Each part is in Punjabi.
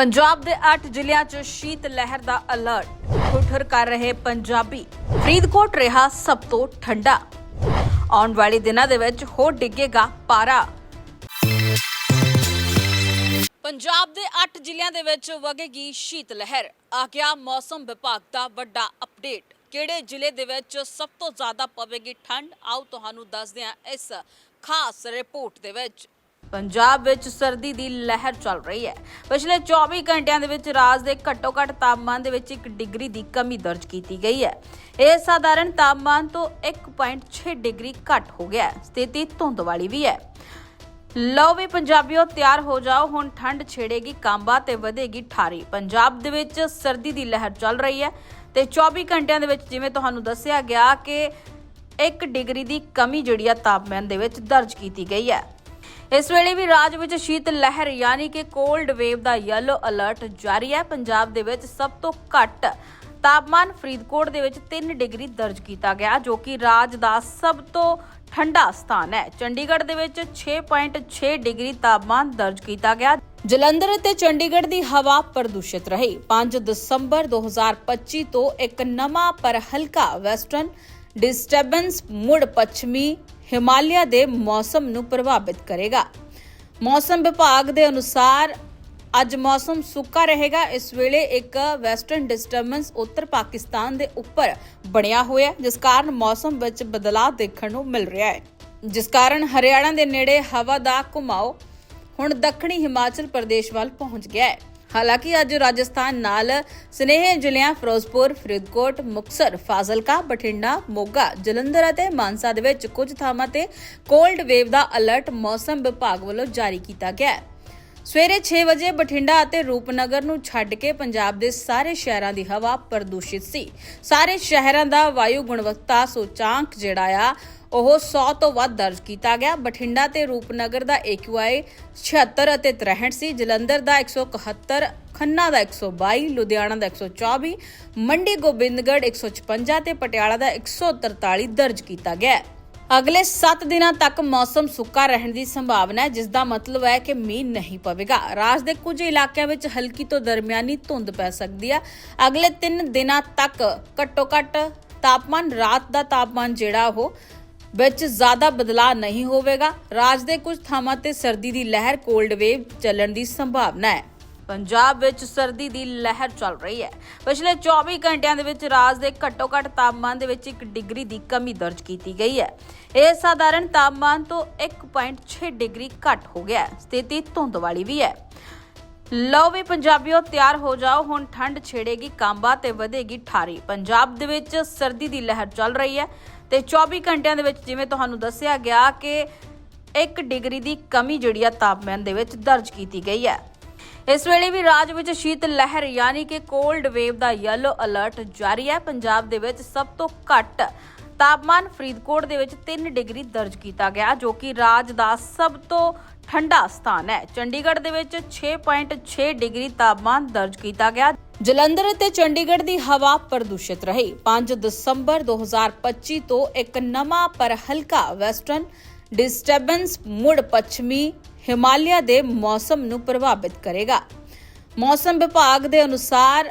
ਪੰਜਾਬ ਦੇ 8 ਜ਼ਿਲ੍ਹਿਆਂ 'ਚ ਸ਼ੀਤ ਲਹਿਰ ਦਾ ਅਲਰਟ। ਠੁਠਰ ਕਰ ਰਹੇ ਪੰਜਾਬੀ। ਫਰੀਦਕੋਟ ਰਿਹਾ ਸਭ ਤੋਂ ਠੰਡਾ। ਆਉਣ ਵਾਲੇ ਦਿਨਾਂ ਦੇ ਵਿੱਚ ਹੋਰ ਡਿੱਗੇਗਾ ਪਾਰਾ। ਪੰਜਾਬ ਦੇ 8 ਜ਼ਿਲ੍ਹਿਆਂ ਦੇ ਵਿੱਚ ਵਗੇਗੀ ਸ਼ੀਤ ਲਹਿਰ। ਆ ਗਿਆ ਮੌਸਮ ਵਿਭਾਗ ਦਾ ਵੱਡਾ ਅਪਡੇਟ। ਕਿਹੜੇ ਜ਼ਿਲ੍ਹੇ ਦੇ ਵਿੱਚ ਸਭ ਤੋਂ ਜ਼ਿਆਦਾ ਪਵੇਗੀ ਠੰਡ? ਆਓ ਤੁਹਾਨੂੰ ਦੱਸਦੇ ਹਾਂ ਇਸ ਖਾਸ ਰਿਪੋਰਟ ਦੇ ਵਿੱਚ। ਪੰਜਾਬ ਵਿੱਚ ਸਰਦੀ ਦੀ ਲਹਿਰ ਚੱਲ ਰਹੀ ਹੈ। ਪਿਛਲੇ 24 ਘੰਟਿਆਂ ਦੇ ਵਿੱਚ ਰਾਜ ਦੇ ਘੱਟੋ-ਘੱਟ ਤਾਪਮਾਨ ਦੇ ਵਿੱਚ 1 ਡਿਗਰੀ ਦੀ ਕਮੀ ਦਰਜ ਕੀਤੀ ਗਈ ਹੈ। ਇਹ ਸਾਧਾਰਨ ਤਾਪਮਾਨ ਤੋਂ 1.6 ਡਿਗਰੀ ਘੱਟ ਹੋ ਗਿਆ ਹੈ। ਸਥਿਤੀ ਧੁੰਦ ਵਾਲੀ ਵੀ ਹੈ। ਲਓ ਵੀ ਪੰਜਾਬੀਓ, ਤਿਆਰ ਹੋ ਜਾਓ। ਹੁਣ ਠੰਡ ਛੇੜੇਗੀ ਕਾਂਬਾ ਤੇ ਵਧੇਗੀ ਠਾਰੀ। ਪੰਜਾਬ ਦੇ ਵਿੱਚ ਸਰਦੀ ਦੀ ਲਹਿਰ ਚੱਲ ਰਹੀ ਹੈ ਤੇ 24 ਘੰਟਿਆਂ ਦੇ ਵਿੱਚ ਜਿਵੇਂ ਤੁਹਾਨੂੰ ਦੱਸਿਆ ਗਿਆ ਕਿ 1 ਡਿਗਰੀ ਦੀ ਕਮੀ ਜਿਹੜੀ ਆ ਤਾਪਮਾਨ ਦੇ ਵਿੱਚ ਦਰਜ ਕੀਤੀ ਗਈ ਹੈ। ਇਸ ਵੇਲੇ ਵੀ ਰਾਜ ਵਿੱਚ ਸ਼ੀਤ ਲਹਿਰ, ਯਾਨੀ ਕਿ ਕੋਲਡ ਵੇਵ ਦਾ ਯੈਲੋ ਅਲਰਟ ਜਾਰੀ ਹੈ। ਪੰਜਾਬ ਦੇ ਵਿੱਚ ਸਭ ਤੋਂ ਘੱਟ ਤਾਪਮਾਨ ਫਰੀਦਕੋਟ ਦੇ ਵਿੱਚ 3 ਡਿਗਰੀ ਦਰਜ ਕੀਤਾ ਗਿਆ, ਜੋ ਕਿ ਰਾਜ ਦਾ ਸਭ ਤੋਂ ਠੰਡਾ ਸਥਾਨ ਹੈ। ਚੰਡੀਗੜ੍ਹ ਦੇ ਵਿੱਚ 6.6 ਡਿਗਰੀ ਤਾਪਮਾਨ ਦਰਜ ਕੀਤਾ ਗਿਆ। ਜਲੰਧਰ ਅਤੇ ਚੰਡੀਗੜ੍ਹ ਦੀ ਹਵਾ ਪ੍ਰਦੂਸ਼ਿਤ ਰਹੀ। 5 ਦਸੰਬਰ 2025 ਤੋਂ ਇੱਕ ਨਵਾਂ ਪਰ ਹਲਕਾ ਵੈਸਟਰਨ ਡਿਸਟਰਬੈਂਸ ਮੁੜ ਪੱਛਮੀ ਹਿਮਾਲਿਆ ਦੇ ਮੌਸਮ ਨੂੰ ਪ੍ਰਭਾਵਿਤ ਕਰੇਗਾ। ਮੌਸਮ ਵਿਭਾਗ ਦੇ ਅਨੁਸਾਰ ਅੱਜ ਮੌਸਮ ਸੁੱਕਾ ਰਹੇਗਾ। ਇਸ ਵੇਲੇ ਇੱਕ ਵੈਸਟਰਨ ਡਿਸਟਰਬੈਂਸ ਉੱਤਰ ਪਾਕਿਸਤਾਨ ਦੇ ਉੱਪਰ ਬਣਿਆ ਹੋਇਆ ਜਿਸ ਕਾਰਨ ਮੌਸਮ ਵਿੱਚ ਬਦਲਾਅ ਦੇਖਣ ਨੂੰ ਮਿਲ ਰਿਹਾ ਹੈ। ਜਿਸ ਕਾਰਨ ਹਰਿਆਣਾ ਦੇ ਨੇੜੇ ਹਵਾ ਦਾ ਘੁਮਾਓ ਹੁਣ ਦੱਖਣੀ ਹਿਮਾਚਲ ਪ੍ਰਦੇਸ਼ ਵੱਲ ਪਹੁੰਚ ਗਿਆ ਹੈ। ਹਾਲਾਂਕਿ ਅੱਜ ਰਾਜਸਥਾਨ ਨਾਲ ਸਨੇਹ ਜ਼ਿਲ੍ਹਿਆਂ ਫਿਰੋਜ਼ਪੁਰ, ਫਰੀਦਕੋਟ, ਮੁਕਸਰ, ਫਾਜ਼ਿਲਕਾ, ਬਠਿੰਡਾ, ਮੋਗਾ, ਜਲੰਧਰ ਅਤੇ ਮਾਨਸਾ ਦੇ ਵਿੱਚ ਕੁਝ ਥਾਵਾਂ ਤੇ ਕੋਲਡ ਵੇਵ ਦਾ ਅਲਰਟ ਮੌਸਮ ਵਿਭਾਗ ਵੱਲੋਂ ਜਾਰੀ ਕੀਤਾ ਗਿਆ ਹੈ। ਸਵੇਰੇ 6 ਵਜੇ ਬਠਿੰਡਾ ਅਤੇ ਰੂਪਨਗਰ ਨੂੰ ਛੱਡ ਕੇ ਪੰਜਾਬ ਦੇ ਸਾਰੇ ਸ਼ਹਿਰਾਂ ਦੀ ਹਵਾ ਪ੍ਰਦੂਸ਼ਿਤ ਸੀ। ਸਾਰੇ ਸ਼ਹਿਰਾਂ ਦਾ ਵਾਯੂ ਗੁਣਵੱਤਾ ਸੂਚਾਂਕ ਜਿਹੜਾ ਆ, ਉਹ 100 ਤੋਂ ਵੱਧ ਦਰਜ ਕੀਤਾ ਗਿਆ। ਬਠਿੰਡਾ ਤੇ ਰੂਪਨਗਰ ਦਾ AQI 76 ਅਤੇ 63 ਸੀ। ਜਲੰਧਰ ਦਾ 171 ਖੰਨਾ ਦਾ 122 ਲੁਧਿਆਣਾ ਦਾ 124 ਮੰਡੀ ਗੋਬਿੰਦਗੜ੍ਹ 156 ਤੇ ਪਟਿਆਲਾ ਦਾ 143 ਦਰਜ ਕੀਤਾ ਗਿਆ। ਅਗਲੇ 7 ਦਿਨਾਂ ਤੱਕ ਮੌਸਮ ਸੁੱਕਾ ਰਹਿਣ ਦੀ ਸੰਭਾਵਨਾ ਹੈ, ਜਿਸ ਦਾ ਮਤਲਬ ਹੈ ਕਿ ਮੀਂਹ ਨਹੀਂ ਪਵੇਗਾ। ਰਾਜ ਦੇ ਕੁਝ ਇਲਾਕਿਆਂ ਵਿੱਚ ਹਲਕੀ ਤੋਂ ਦਰਮਿਆਨੀ ਧੁੰਦ ਪੈ ਸਕਦੀ ਹੈ ਅਗਲੇ 3 ਦਿਨਾਂ ਤੱਕ ਘੱਟੋ-ਘੱਟ ਤਾਪਮਾਨ, ਰਾਤ ਦਾ ਤਾਪਮਾਨ ਜਿਹੜਾ ਉਹ ਵਿੱਚ ਜ਼ਿਆਦਾ ਬਦਲਾਅ ਨਹੀਂ ਹੋਵੇਗਾ। ਰਾਜ ਦੇ ਕੁਝ ਥਾਵਾਂ ਤੇ ਸਰਦੀ ਦੀ ਲਹਿਰ ਕੋਲਡ ਵੇਵ ਚੱਲਣ ਦੀ ਸੰਭਾਵਨਾ ਹੈ। ਪੰਜਾਬ ਵਿੱਚ ਸਰਦੀ ਦੀ ਲਹਿਰ ਚੱਲ ਰਹੀ ਹੈ। ਪਿਛਲੇ 24 ਘੰਟਿਆਂ ਦੇ ਵਿੱਚ ਰਾਜ ਦੇ ਘੱਟੋ-ਘੱਟ ਤਾਪਮਾਨ ਦੇ ਵਿੱਚ 1 ਡਿਗਰੀ ਦੀ ਕਮੀ ਦਰਜ ਕੀਤੀ ਗਈ ਹੈ। ਇਹ ਸਾਧਾਰਨ ਤਾਪਮਾਨ ਤੋਂ 1.6 ਡਿਗਰੀ ਘੱਟ ਹੋ ਗਿਆ ਹੈ। ਸਥਿਤੀ ਧੁੰਦ ਵਾਲੀ ਵੀ ਹੈ। ਲਓ ਵੀ ਪੰਜਾਬੀਓ, ਤਿਆਰ ਹੋ ਜਾਓ। ਹੁਣ ਠੰਡ ਛੇੜੇਗੀ ਕਾਂਬਾ ਤੇ ਵਧੇਗੀ ਠਾਰੀ। ਪੰਜਾਬ ਦੇ ਵਿੱਚ ਸਰਦੀ ਦੀ ਲਹਿਰ ਚੱਲ ਰਹੀ ਹੈ ਤੇ 24 ਘੰਟਿਆਂ ਦੇ ਵਿੱਚ ਜਿਵੇਂ ਤੁਹਾਨੂੰ ਦੱਸਿਆ ਗਿਆ ਕਿ 1 ਡਿਗਰੀ ਦੀ ਕਮੀ ਜਿਹੜੀ ਆ ਤਾਪਮਾਨ ਦੇ ਵਿੱਚ ਦਰਜ ਕੀਤੀ ਗਈ ਹੈ। ਇਸ ਵੇਲੇ ਵੀ ਰਾਜ ਵਿੱਚ ਸ਼ੀਤ ਲਹਿਰ, ਯਾਨੀ ਕਿ ਕੋਲਡ ਵੇਵ ਦਾ ਯੈਲੋ ਅਲਰਟ ਜਾਰੀ ਹੈ। ਪੰਜਾਬ ਦੇ ਵਿੱਚ ਸਭ ਤੋਂ ਘੱਟ ਤਾਪਮਾਨ ਫਰੀਦਕੋਟ ਦੇ ਵਿੱਚ 3 ਡਿਗਰੀ ਦਰਜ ਕੀਤਾ ਗਿਆ, ਜੋ ਕਿ ਰਾਜ ਦਾ ਸਭ ਤੋਂ ਠੰਡਾ ਸਥਾਨ ਹੈ। ਚੰਡੀਗੜ੍ਹ ਦੇ ਵਿੱਚ 6.6 ਡਿਗਰੀ ਤਾਪਮਾਨ ਦਰਜ ਕੀਤਾ ਗਿਆ। ਜਲੰਧਰ ਅਤੇ ਚੰਡੀਗੜ੍ਹ ਦੀ ਹਵਾ ਪ੍ਰਦੂਸ਼ਿਤ ਰਹੀ। 5 ਦਸੰਬਰ 2025 ਤੋਂ ਇੱਕ ਨਵਾਂ ਪਰ ਹਲਕਾ ਵੈਸਟਰਨ ਡਿਸਟਰਬੈਂਸ ਮੁੜ ਪੱਛਮੀ ਹਿਮਾਲਿਆ ਦੇ ਮੌਸਮ ਨੂੰ ਪ੍ਰਭਾਵਿਤ ਕਰੇਗਾ। ਮੌਸਮ ਵਿਭਾਗ ਦੇ ਅਨੁਸਾਰ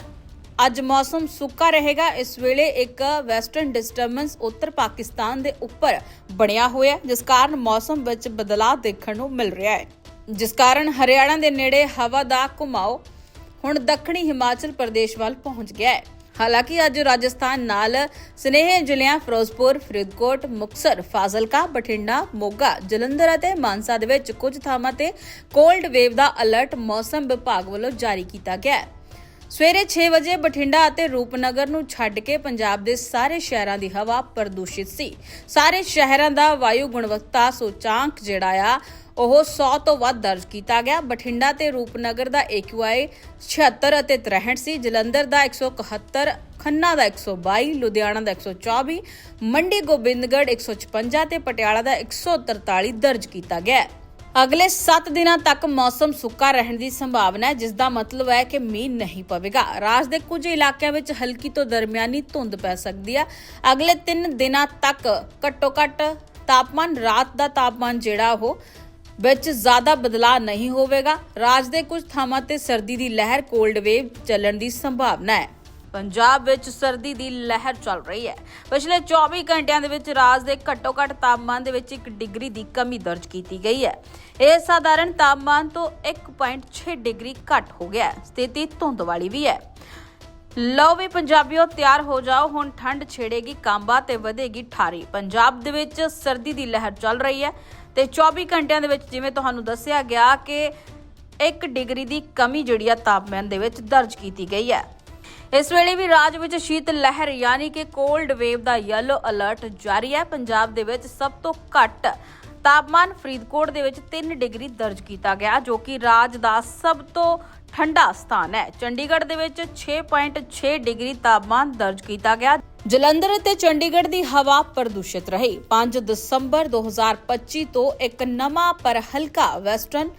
ਅੱਜ ਮੌਸਮ ਸੁੱਕਾ ਰਹੇਗਾ। ਇਸ ਵੇਲੇ ਇੱਕ ਵੈਸਟਰਨ ਡਿਸਟਰਬੈਂਸ ਉੱਤਰ ਪਾਕਿਸਤਾਨ ਦੇ ਉੱਪਰ ਬਣਿਆ ਹੋਇਆ ਹੈ, ਜਿਸ ਕਾਰਨ ਮੌਸਮ ਵਿੱਚ ਬਦਲਾਅ ਦੇਖਣ ਨੂੰ ਮਿਲ ਰਿਹਾ ਹੈ। ਜਿਸ ਕਾਰਨ ਹਰਿਆਣਾ ਦੇ ਨੇੜੇ ਹਵਾ ਦਾ ਘੁਮਾਓ ਹੁਣ ਦੱਖਣੀ ਹਿਮਾਚਲ ਪ੍ਰਦੇਸ਼ ਵੱਲ ਪਹੁੰਚ ਗਿਆ ਹੈ। ਹਾਲਾਂਕਿ ਅੱਜ ਰਾਜਸਥਾਨ ਨਾਲ ਸਨੇਹ ਜ਼ਿਲ੍ਹਿਆਂ ਫਿਰੋਜ਼ਪੁਰ, ਫਰੀਦਕੋਟ, ਮੁਕਸਰ, ਫਾਜ਼ਿਲਕਾ, ਬਠਿੰਡਾ, ਮੋਗਾ, ਜਲੰਧਰ ਅਤੇ ਮਾਨਸਾ ਦੇ ਵਿੱਚ ਕੁਝ ਥਾਵਾਂ ਤੇ ਕੋਲਡ ਵੇਵ ਦਾ ਅਲਰਟ ਮੌਸਮ ਵਿਭਾਗ ਵੱਲੋਂ ਜਾਰੀ ਕੀਤਾ ਗਿਆ ਹੈ। ਸਵੇਰੇ 6 ਵਜੇ ਬਠਿੰਡਾ ਅਤੇ ਰੂਪਨਗਰ ਨੂੰ ਛੱਡ ਕੇ ਪੰਜਾਬ ਦੇ ਸਾਰੇ ਸ਼ਹਿਰਾਂ ਦੀ ਹਵਾ ਪ੍ਰਦੂਸ਼ਿਤ ਸੀ। ਸਾਰੇ ਸ਼ਹਿਰਾਂ ਦਾ ਵਾਯੂ ਗੁਣਵੱਤਾ ਸੂਚਾਂਕ ਜਿਹੜਾ ਆ ਉਹ 100 ਤੋਂ ਵੱਧ ਦਰਜ ਕੀਤਾ ਗਿਆ। ਬਠਿੰਡਾ ਤੇ ਰੂਪਨਗਰ ਦਾ AQI 76 ਅਤੇ 63 ਸੀ। ਜਲੰਧਰ ਦਾ 171 ਖੰਨਾ ਦਾ 122 ਲੁਧਿਆਣਾ ਦਾ 124 ਮੰਡੀ ਗੋਬਿੰਦਗੜ੍ਹ 156 ਤੇ ਪਟਿਆਲਾ ਦਾ 143 ਦਰਜ ਕੀਤਾ ਗਿਆ। ਅਗਲੇ 7 ਦਿਨਾਂ ਤੱਕ ਮੌਸਮ ਸੁੱਕਾ ਰਹਿਣ ਦੀ ਸੰਭਾਵਨਾ ਹੈ ਜਿਸ ਦਾ ਮਤਲਬ ਹੈ ਕਿ ਮੀਂਹ ਨਹੀਂ ਪਵੇਗਾ। ਰਾਜ ਦੇ ਕੁਝ ਇਲਾਕਿਆਂ ਵਿੱਚ ਹਲਕੀ ਤੋਂ ਦਰਮਿਆਨੀ ਧੁੰਦ ਪੈ ਸਕਦੀ ਹੈ। ਅਗਲੇ 3 ਦਿਨਾਂ ਤੱਕ ਘੱਟੋ-ਘੱਟ ਤਾਪਮਾਨ, ਰਾਤ ਦਾ ਤਾਪਮਾਨ ਜਿਹੜਾ ਉਹ ਵਿੱਚ ਜ਼ਿਆਦਾ ਬਦਲਾਅ ਨਹੀਂ ਹੋਵੇਗਾ। ਰਾਜ ਦੇ ਕੁਝ ਥਾਵਾਂ ਤੇ ਸਰਦੀ ਦੀ ਲਹਿਰ ਕੋਲਡ ਵੇਵ ਚੱਲਣ ਦੀ ਸੰਭਾਵਨਾ ਹੈ। ਪੰਜਾਬ ਵਿੱਚ ਸਰਦੀ ਦੀ ਲਹਿਰ ਚੱਲ ਰਹੀ ਹੈ। ਪਿਛਲੇ 24 ਘੰਟਿਆਂ ਦੇ ਵਿੱਚ ਰਾਜ ਦੇ ਘੱਟੋ-ਘੱਟ ਤਾਪਮਾਨ ਦੇ ਵਿੱਚ 1 ਡਿਗਰੀ ਦੀ ਕਮੀ ਦਰਜ ਕੀਤੀ ਗਈ ਹੈ। ਇਹ ਸਾਧਾਰਨ ਤਾਪਮਾਨ ਤੋਂ 1.6 ਡਿਗਰੀ ਘੱਟ ਹੋ ਗਿਆ ਸਥਿਤੀ ਧੁੰਦ ਵਾਲੀ ਵੀ ਹੈ। ਲਓ ਵੀ ਪੰਜਾਬੀਓ, ਤਿਆਰ ਹੋ ਜਾਓ। ਹੁਣ ਠੰਡ ਛੇੜੇਗੀ, ਕਾਂਬਾ ਤੇ ਵਧੇਗੀ ਠਾਰੀ। ਪੰਜਾਬ ਦੇ ਵਿੱਚ ਸਰਦੀ ਦੀ ਲਹਿਰ ਚੱਲ ਰਹੀ ਹੈ। ਤੇ 24 ਘੰਟਿਆਂ ਦੇ ਵਿੱਚ ਜਿਵੇਂ ਤੁਹਾਨੂੰ ਦੱਸਿਆ ਗਿਆ ਕਿ 1 ਡਿਗਰੀ ਦੀ ਕਮੀ ਜਿਹੜੀ ਆ ਤਾਪਮਾਨ ਦੇ ਵਿੱਚ ਦਰਜ ਕੀਤੀ ਗਈ ਹੈ। ਇਸ ਵੇਲੇ ਵੀ ਰਾਜ ਵਿੱਚ ਸ਼ੀਤ ਲਹਿਰ ਯਾਨੀ ਕਿ ਕੋਲਡ ਵੇਵ ਦਾ ਯੈਲੋ ਅਲਰਟ ਜਾਰੀ ਹੈ। ਪੰਜਾਬ ਦੇ ਵਿੱਚ ਸਭ ਤੋਂ ਘੱਟ ਤਾਪਮਾਨ ਫਰੀਦਕੋਟ ਦੇ ਵਿੱਚ 3 ਡਿਗਰੀ ਦਰਜ ਕੀਤਾ ਗਿਆ, ਜੋ ਕਿ ਰਾਜ ਦਾ ਸਭ ਤੋਂ ਠੰਡਾ ਸਥਾਨ ਹੈ। ਚੰਡੀਗੜ੍ਹ ਦੇ ਵਿੱਚ 6.6 ਡਿਗਰੀ ਤਾਪਮਾਨ ਦਰਜ ਕੀਤਾ ਗਿਆ। ਜਲੰਧਰ ਅਤੇ ਚੰਡੀਗੜ੍ਹ ਦੀ ਹਵਾ ਪ੍ਰਦੂਸ਼ਿਤ ਰਹੀ। 5 ਦਸੰਬਰ 2025 ਤੋਂ ਇੱਕ ਨਵਾਂ ਪਰ ਹਲਕਾ ਵੈਸਟਰਨ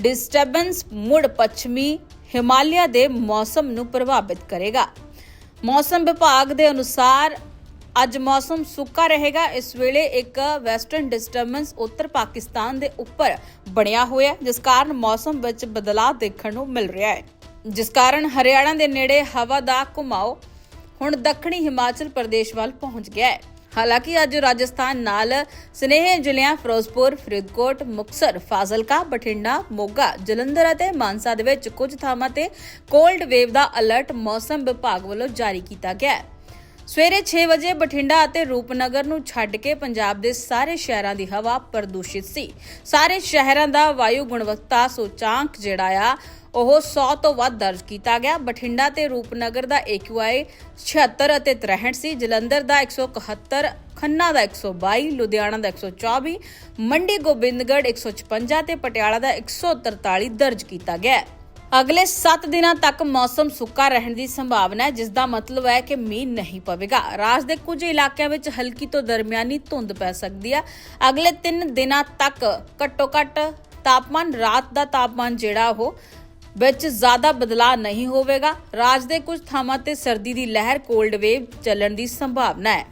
ਡਿਸਟਰਬੈਂਸ ਮੁੜ ਪੱਛਮੀ ਹਿਮਾਲਿਆ ਦੇ ਮੌਸਮ ਨੂੰ ਪ੍ਰਭਾਵਿਤ ਕਰੇਗਾ। ਮੌਸਮ ਵਿਭਾਗ ਦੇ ਅਨੁਸਾਰ ਅੱਜ ਮੌਸਮ ਸੁੱਕਾ ਰਹੇਗਾ। ਇਸ ਵੇਲੇ ਇੱਕ ਵੈਸਟਰਨ ਡਿਸਟਰਬੈਂਸ ਉੱਤਰ ਪਾਕਿਸਤਾਨ ਦੇ ਉੱਪਰ ਬਣਿਆ ਹੋਇਆ ਜਿਸ ਕਾਰਨ ਮੌਸਮ ਵਿੱਚ ਬਦਲਾਅ ਦੇਖਣ ਨੂੰ ਮਿਲ ਰਿਹਾ ਹੈ। ਜਿਸ ਕਾਰਨ ਹਰਿਆਣਾ ਦੇ ਨੇੜੇ ਹਵਾ ਦਾ ਘੁਮਾਓ ਹੁਣ ਦੱਖਣੀ ਹਿਮਾਚਲ ਪ੍ਰਦੇਸ਼ ਵੱਲ ਪਹੁੰਚ ਗਿਆ ਹੈ। ਹਾਲਾਂਕਿ ਅੱਜ ਰਾਜਸਥਾਨ ਨਾਲ ਸਨੇਹ ਜ਼ਿਲ੍ਹਿਆਂ ਫਿਰੋਜ਼ਪੁਰ, ਫਰੀਦਕੋਟ ਮੁਕਸਰ ਫਾਜ਼ਿਲਕਾ, ਬਠਿੰਡਾ, ਮੋਗਾ, ਜਲੰਧਰ ਅਤੇ ਮਾਨਸਾ ਦੇ ਵਿੱਚ ਕੁਝ ਥਾਵਾਂ ਤੇ ਕੋਲਡ ਵੇਵ ਦਾ ਅਲਰਟ ਮੌਸਮ ਵਿਭਾਗ ਵੱਲੋਂ ਜਾਰੀ ਕੀਤਾ ਗਿਆ ਹੈ। ਸਵੇਰੇ 6 ਵਜੇ ਬਠਿੰਡਾ ਅਤੇ ਰੂਪਨਗਰ ਨੂੰ ਛੱਡ ਕੇ ਪੰਜਾਬ ਦੇ ਸਾਰੇ ਸ਼ਹਿਰਾਂ ਦੀ ਹਵਾ ਪ੍ਰਦੂਸ਼ਿਤ ਸੀ। ਸਾਰੇ ਸ਼ਹਿਰਾਂ ਦਾ ਵਾਯੂ ਗੁਣਵੱਤਾ ਸੂਚਾਂਕ ਜਿਹੜਾ ਆ ਉਹ 100 ਤੋਂ ਵੱਧ ਦਰਜ ਕੀਤਾ ਗਿਆ। ਬਠਿੰਡਾ ਤੇ ਰੂਪਨਗਰ ਦਾ AQI 76 ਅਤੇ 63 ਸੀ। ਜਲੰਧਰ ਦਾ 171 ਖੰਨਾ ਦਾ 122 ਲੁਧਿਆਣਾ ਦਾ 124 ਮੰਡੀ ਗੋਬਿੰਦਗੜ੍ਹ 156 ਤੇ ਪਟਿਆਲਾ ਦਾ 143 ਦਰਜ ਕੀਤਾ ਗਿਆ। ਹੈ ਅਗਲੇ 7 ਦਿਨਾਂ ਤੱਕ ਮੌਸਮ ਸੁੱਕਾ ਰਹਿਣ ਦੀ ਸੰਭਾਵਨਾ ਹੈ ਜਿਸ ਦਾ ਮਤਲਬ ਹੈ ਕਿ ਮੀਂਹ ਨਹੀਂ ਪਵੇਗਾ। ਰਾਜ ਦੇ ਕੁਝ ਇਲਾਕਿਆਂ ਵਿੱਚ ਹਲਕੀ ਤੋਂ ਦਰਮਿਆਨੀ ਧੁੰਦ ਪੈ ਸਕਦੀ ਹੈ। ਅਗਲੇ 3 ਦਿਨਾਂ ਤੱਕ ਘੱਟੋ-ਘੱਟ ਤਾਪਮਾਨ, ਰਾਤ ਦਾ ਤਾਪਮਾਨ ਜਿਹੜਾ ਉਹ ਵਿੱਚ ਜ਼ਿਆਦਾ ਬਦਲਾਅ ਨਹੀਂ ਹੋਵੇਗਾ। ਰਾਜ ਦੇ ਕੁਝ ਥਾਵਾਂ ਤੇ ਸਰਦੀ ਦੀ ਲਹਿਰ ਕੋਲਡ ਵੇਵ ਚੱਲਣ ਦੀ ਸੰਭਾਵਨਾ ਹੈ।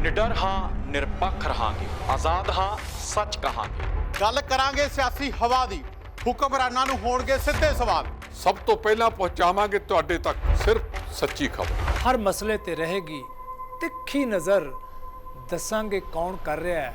ਨਿਡਰ ਹਾਂ ਨਿਰਪੱਖ ਰਹਾਂਗੇ। ਆਜ਼ਾਦ ਹਾਂ ਸੱਚ ਕਹਾਂਗੇ। ਗੱਲ ਕਰਾਂਗੇ ਸਿਆਸੀ ਹਵਾ ਦੀ। ਹੁਕਮਰਾਨਾਂ ਨੂੰ ਹੋਣਗੇ ਸਿੱਧੇ ਸਵਾਲ। ਸਭ ਤੋਂ ਪਹਿਲਾਂ ਪਹੁੰਚਾਵਾਂਗੇ ਤੁਹਾਡੇ ਤੱਕ ਸਿਰਫ ਸੱਚੀ ਖਬਰ। ਹਰ ਮਸਲੇ ਤੇ ਰਹੇਗੀ ਤਿੱਖੀ ਨਜ਼ਰ। ਦੱਸਾਂਗੇ ਕੌਣ ਕਰ ਰਿਹਾ ਹੈ।